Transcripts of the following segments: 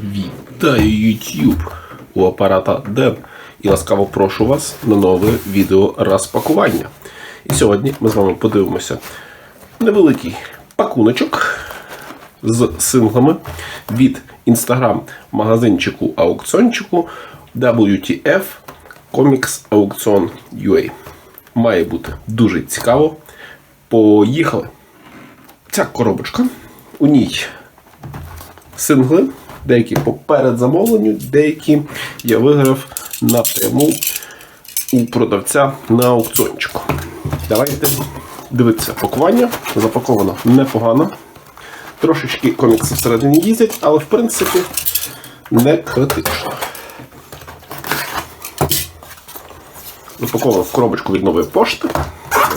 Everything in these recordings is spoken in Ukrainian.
Вітаю YouTube у апарата Ден і ласкаво прошу вас на нове відео розпакування. І сьогодні ми з вами подивимося невеликий пакуночок з синглами від інстаграм-магазинчику аукціончику WTF Comics Auction UA. Має бути дуже цікаво. Поїхали! Ця коробочка. У ній сингли, деякі по передзамовленню, деякі я виграв напряму у продавця на аукціончику. Давайте дивитися пакування. Запаковано непогано. Трошечки комікси всередині їздять, але в принципі не критично. Запаковано в коробочку від нової пошти.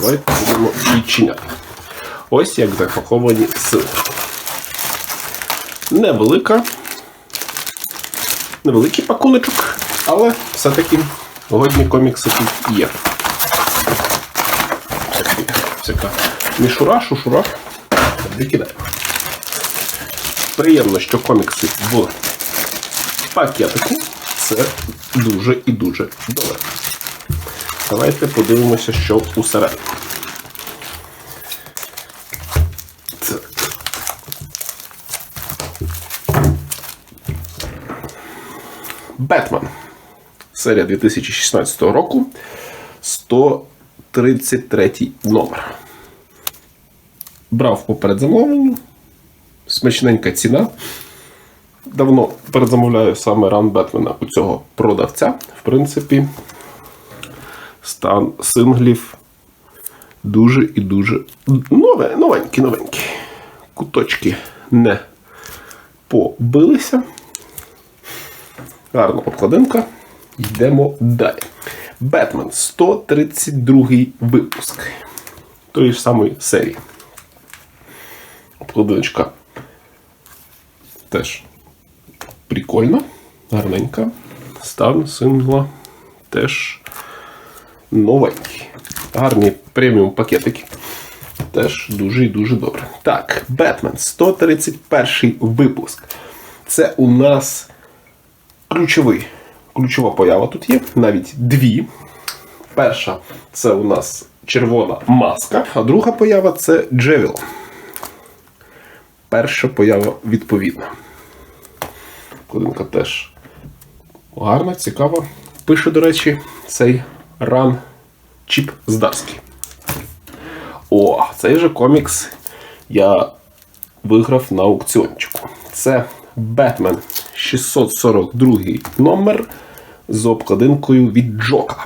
Давайте будемо відчиняти. Ось як запаковані сили. Невелика. Невеликий пакуночок, але все-таки годні комікси тут є. Всяка мішура, шушура. Викидаємо. Приємно, що комікси в пакетику це дуже і дуже добре. Давайте подивимося, що усередині. Бетмен. Серія 2016 року. 133 номер. Брав по передзамовленню. Смачненька ціна. Давно передзамовляю саме ран Бетмена у цього продавця. В принципі, стан синглів дуже і дуже нове, новенькі, новенькі. Куточки не побилися. Гарна обкладинка. Йдемо далі. Бетмен 132 випуск. Тої ж самої серії. Обкладиночка теж прикольна, гарненька. Стан сингла теж новенький. Гарні преміум пакетики. Теж дуже і дуже добре. Так, Бетмен 131 випуск. Це у нас ключовий, ключова поява тут є, навіть дві. Перша це у нас червона маска, а друга поява це Джевіл. Перша поява відповідна. Кодинка теж гарна, цікава. Пише, до речі, цей ран Чіп Здарський. О, цей же комікс я виграв на аукціончику. Це Бетмен 642 номер з обкладинкою від Джока.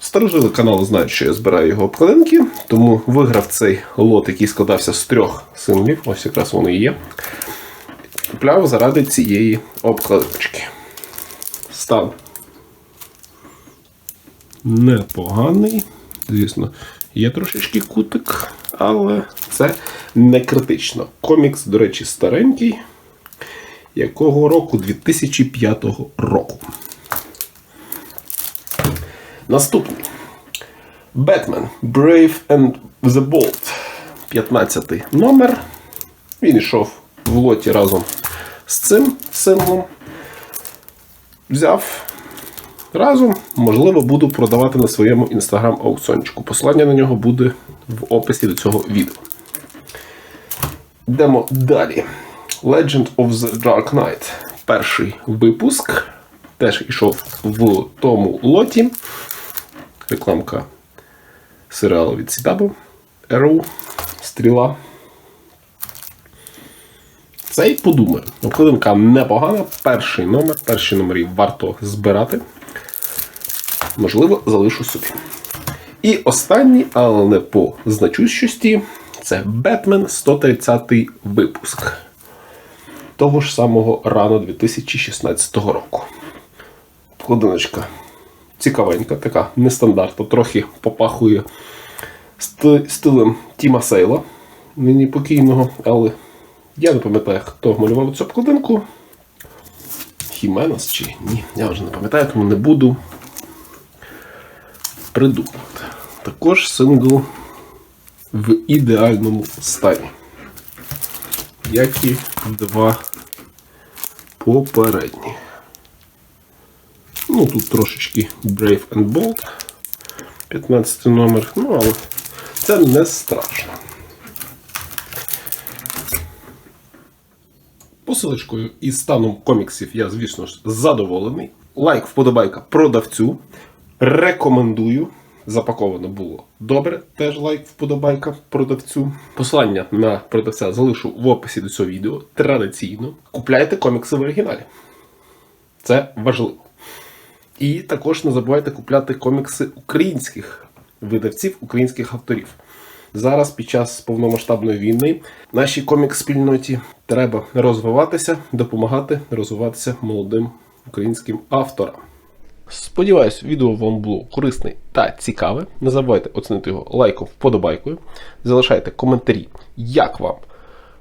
Старожили каналу знають, що я збираю його обкладинки, тому виграв цей лот, який складався з трьох синглів. Ось якраз вони і є. Купляв заради цієї обкладиночки. Стан непоганий. Звісно, є трошечки кутик, але це не критично. Комікс, до речі, старенький. Якого року? 2005 року. Наступний. Batman Brave and the Bold. 15 номер. Він йшов в лоті разом з цим синглом. Взяв разом, можливо, буду продавати на своєму інстаграм-аукціончику. Посилання на нього буде в описі до цього відео. Йдемо далі. Legend of the Dark Knight. Перший випуск. Теж йшов в тому лоті. Рекламка серіалу від Сітабу. Arrow, Стріла. Цей подумаю. Обкладинка непогана. Перший номер. Перші номері варто збирати. Можливо, залишу собі. І останній, але не по значущості, це Бетмен 130 випуск. Того ж самого рано 2016 року. Кладиночка цікавенька, така нестандартна, трохи попахує стилем Тіма Сейла, нині покійного, але я не пам'ятаю, хто малював цю обкладинку. Хіменос чи ні, я вже не пам'ятаю, тому не буду придумувати. Також сингл в ідеальному стані. Як і два попередні. Ну, тут трошечки Brave and Bold. 15 номер. Ну, але це не страшно. Посилочкою і станом коміксів я, звісно ж, задоволений. Лайк, вподобайка продавцю. Рекомендую. Запаковано було добре. Теж лайк, вподобайка продавцю. Посилання на продавця залишу в описі до цього відео. Традиційно. Купляйте комікси в оригіналі. Це важливо. І також не забувайте купляти комікси українських видавців, українських авторів. Зараз, під час повномасштабної війни, нашій комікс-спільноті треба розвиватися, допомагати розвиватися молодим українським авторам. Сподіваюсь, відео вам було корисне та цікаве. Не забувайте оцінити його лайком, вподобайкою. Залишайте коментарі, як вам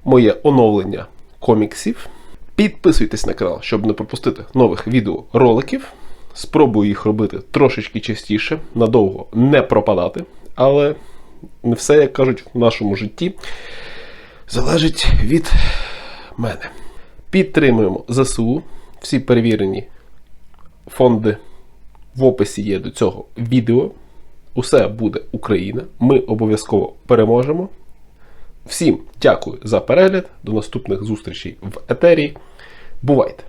моє оновлення коміксів. Підписуйтесь на канал, щоб не пропустити нових відеороликів. Спробую їх робити трошечки частіше, надовго не пропадати, але не все, як кажуть, в нашому житті залежить від мене. Підтримуємо ЗСУ. Всі перевірені фонди в описі є до цього відео. Усе буде Україна. Ми обов'язково переможемо. Всім дякую за перегляд. До наступних зустрічей в етері. Бувайте!